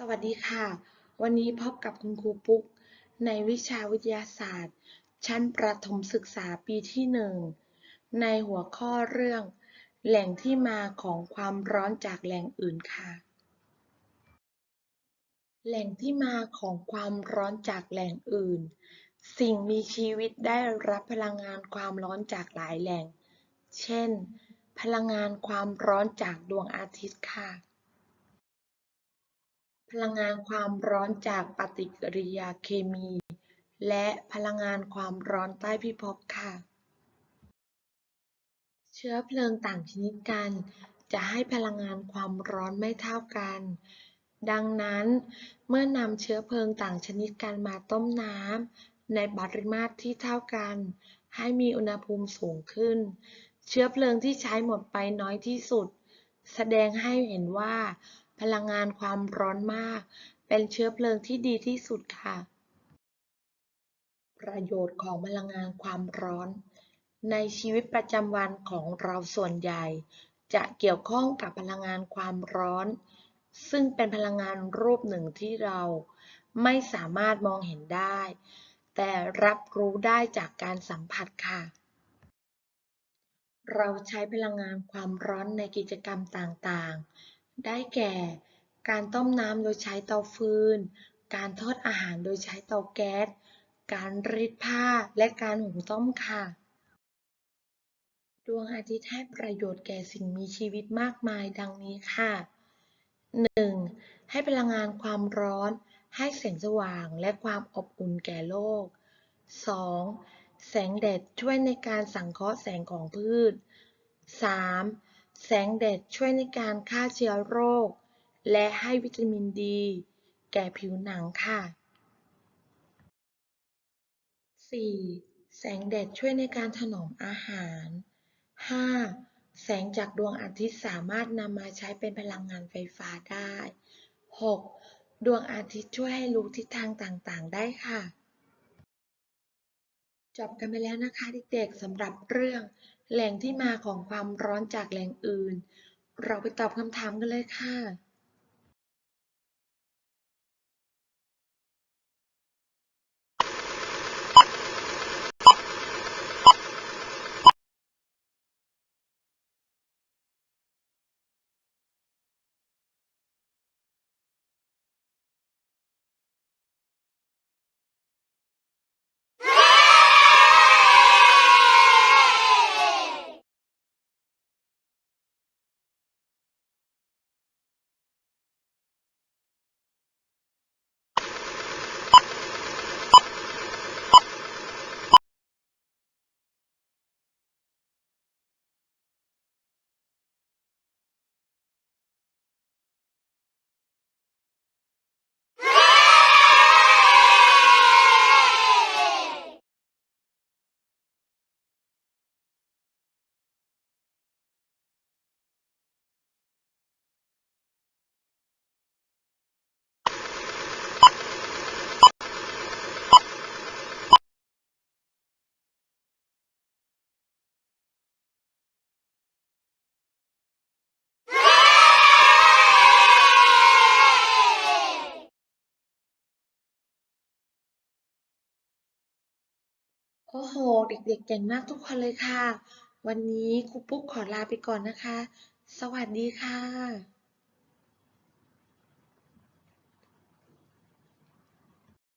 สวัสดีค่ะ วันนี้พบกับคุณครูปุ๊ก ในวิชาวิทยาศาสตร์ ชั้นประถมศึกษาปีที่หนึ่งในหัวข้อเรื่อง แหล่งที่มาของความร้อนจากแหล่งอื่นค่ะ แหล่งที่มาของความร้อนจากแหล่งอื่น สิ่งมีชีวิตได้รับพลังงานความร้อนจากหลายแหล่ง เช่น พลังงานความร้อนจากดวงอาทิตย์ค่ะ พลังงานความร้อนจากปฏิกิริยาเคมี และพลังงานความร้อนใต้พิภพค่ะ เชื้อเพลิงต่างชนิดกัน จะให้พลังงานความร้อนไม่เท่ากัน ดังนั้น เมื่อนำเชื้อเพลิงต่างชนิดกันมาต้มน้ำในปริมาตรที่เท่ากัน ให้มีอุณหภูมิสูงขึ้น เชื้อเพลิงที่ใช้หมดไปน้อยที่สุด แสดงให้เห็นว่า พลังงานความร้อนมาก เป็นเชื้อเพลิงที่ดีที่สุดค่ะ ประโยชน์ของพลังงานความร้อน ในชีวิตประจำวันของเราส่วนใหญ่ จะเกี่ยวข้องกับพลังงานความร้อน ซึ่งเป็นพลังงานรูปหนึ่งที่เราไม่สามารถมองเห็นได้ แต่รับรู้ได้จากการสัมผัสค่ะเราใช้พลังงานความร้อนในกิจกรรมต่างๆ ได้แก่ การต้มน้ำโดยใช้เตาฟืน การทอดอาหารโดยใช้เตาแก๊ส การรีดผ้าและการหุงต้มค่ะ ดวงอาทิตย์ให้ประโยชน์แก่สิ่งมีชีวิตมากมายดังนี้ค่ะ 1. ให้พลังงานความร้อน ให้แสงสว่างและความอบอุ่นแก่โลก 2. แสงแดดช่วยในการสังเคราะห์แสงของพืช 3. แสงแดดช่วยในการฆ่าเชื้อโรค และให้วิตามินดี แก่ผิวหนังค่ะ 4. แสงแดดช่วยในการถนอมอาหาร 5. แสงจากดวงอาทิตย์สามารถนำมาใช้เป็นพลังงานไฟฟ้าได้ 6. ดวงอาทิตย์ช่วยให้รู้ทิศทางต่างๆ ได้ค่ะ จบกันไปแล้วนะคะเด็กๆสำหรับเรื่อง แหล่งที่มาของความร้อนจากแหล่งอื่น เราไปตอบคำถามกันเลยค่ะ โอ้โห เด็กๆ เก่งมากทุกคนเลยค่ะ วันนี้ครูปุ๊กขอลาไปก่อนนะคะ สวัสดีค่ะ